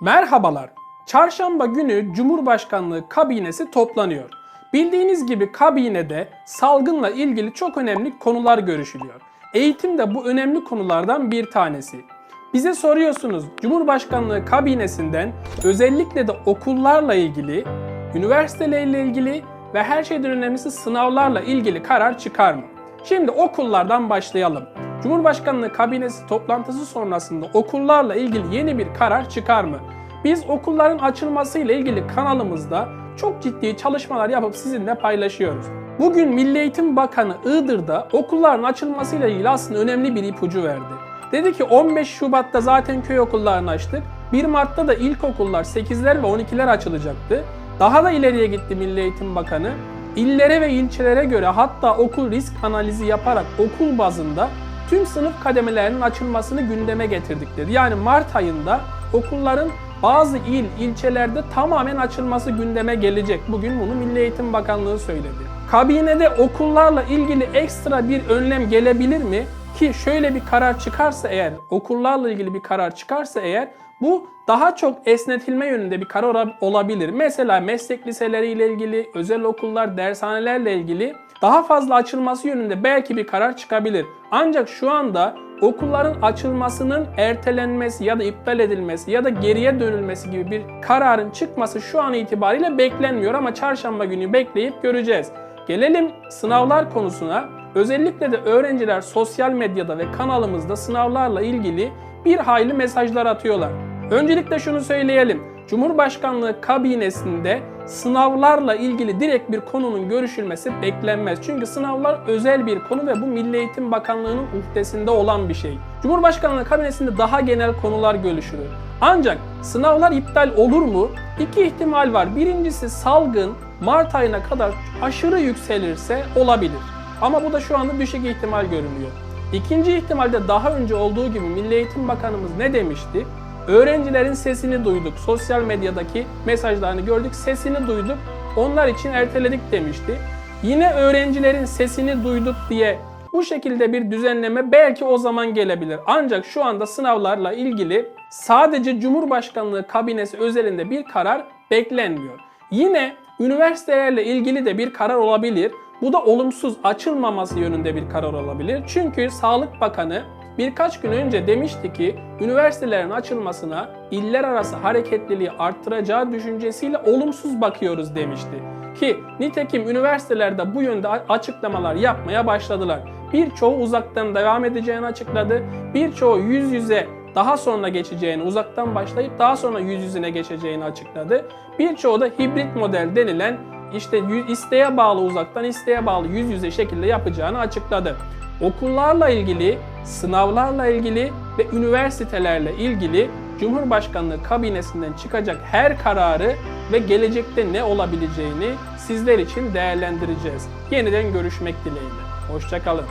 Merhabalar. Çarşamba günü Cumhurbaşkanlığı kabinesi toplanıyor. Bildiğiniz gibi kabinede salgınla ilgili çok önemli konular görüşülüyor. Eğitim de bu önemli konulardan bir tanesi. Bize soruyorsunuz Cumhurbaşkanlığı kabinesinden özellikle de okullarla ilgili, üniversitelerle ilgili ve her şeyden önemlisi sınavlarla ilgili karar çıkar mı? Şimdi okullardan başlayalım. Cumhurbaşkanlığı kabinesi toplantısı sonrasında okullarla ilgili yeni bir karar çıkar mı? Biz okulların açılmasıyla ilgili kanalımızda çok ciddi çalışmalar yapıp sizinle paylaşıyoruz. Bugün Milli Eğitim Bakanı Iğdır'da okulların açılmasıyla ilgili aslında önemli bir ipucu verdi. Dedi ki 15 Şubat'ta zaten köy okullarını açtık. 1 Mart'ta da ilkokullar 8'ler ve 12'ler açılacaktı. Daha da ileriye gitti Milli Eğitim Bakanı. İllere ve ilçelere göre hatta okul risk analizi yaparak okul bazında tüm sınıf kademelerinin açılmasını gündeme getirdik dedi. Yani Mart ayında okulların bazı il, ilçelerde tamamen açılması gündeme gelecek. Bugün bunu Milli Eğitim Bakanlığı söyledi. Kabinede okullarla ilgili ekstra bir önlem gelebilir mi? Ki şöyle bir karar çıkarsa eğer, okullarla ilgili bir karar çıkarsa eğer bu daha çok esnetilme yönünde bir karar olabilir. Mesela meslek liseleriyle ilgili, özel okullar, dershanelerle ilgili daha fazla açılması yönünde belki bir karar çıkabilir. Ancak şu anda okulların açılmasının ertelenmesi ya da iptal edilmesi ya da geriye dönülmesi gibi bir kararın çıkması şu an itibariyle beklenmiyor ama çarşamba günü bekleyip göreceğiz. Gelelim sınavlar konusuna. Özellikle de öğrenciler sosyal medyada ve kanalımızda sınavlarla ilgili bir hayli mesajlar atıyorlar. Öncelikle şunu söyleyelim. Cumhurbaşkanlığı kabinesinde sınavlarla ilgili direkt bir konunun görüşülmesi beklenmez. Çünkü sınavlar özel bir konu ve bu Milli Eğitim Bakanlığı'nın uhdesinde olan bir şey. Cumhurbaşkanlığı kabinesinde daha genel konular görüşülür. Ancak sınavlar iptal olur mu? İki ihtimal var. Birincisi salgın Mart ayına kadar aşırı yükselirse olabilir. Ama bu da şu anda düşük ihtimal görünüyor. İkinci ihtimalde daha önce olduğu gibi Milli Eğitim Bakanımız ne demişti? Öğrencilerin sesini duyduk. Sosyal medyadaki mesajlarını gördük. Sesini duyduk. Onlar için erteledik demişti. Yine öğrencilerin sesini duyduk diye bu şekilde bir düzenleme belki o zaman gelebilir. Ancak şu anda sınavlarla ilgili sadece Cumhurbaşkanlığı kabinesi özelinde bir karar beklenmiyor. Yine üniversitelerle ilgili de bir karar olabilir. Bu da olumsuz açılmaması yönünde bir karar olabilir. Çünkü Sağlık Bakanı birkaç gün önce demişti ki üniversitelerin açılmasına iller arası hareketliliği arttıracağı düşüncesiyle olumsuz bakıyoruz demişti. Ki nitekim üniversitelerde bu yönde açıklamalar yapmaya başladılar. Birçoğu uzaktan devam edeceğini açıkladı. Birçoğu yüz yüze daha sonra geçeceğini, uzaktan başlayıp daha sonra yüz yüzüne geçeceğini açıkladı. Birçoğu da hibrit model denilen işte isteğe bağlı uzaktan, isteğe bağlı yüz yüze şekilde yapacağını açıkladı. Okullarla ilgili, sınavlarla ilgili ve üniversitelerle ilgili Cumhurbaşkanlığı kabinesinden çıkacak her kararı ve gelecekte ne olabileceğini sizler için değerlendireceğiz. Yeniden görüşmek dileğiyle. Hoşçakalın.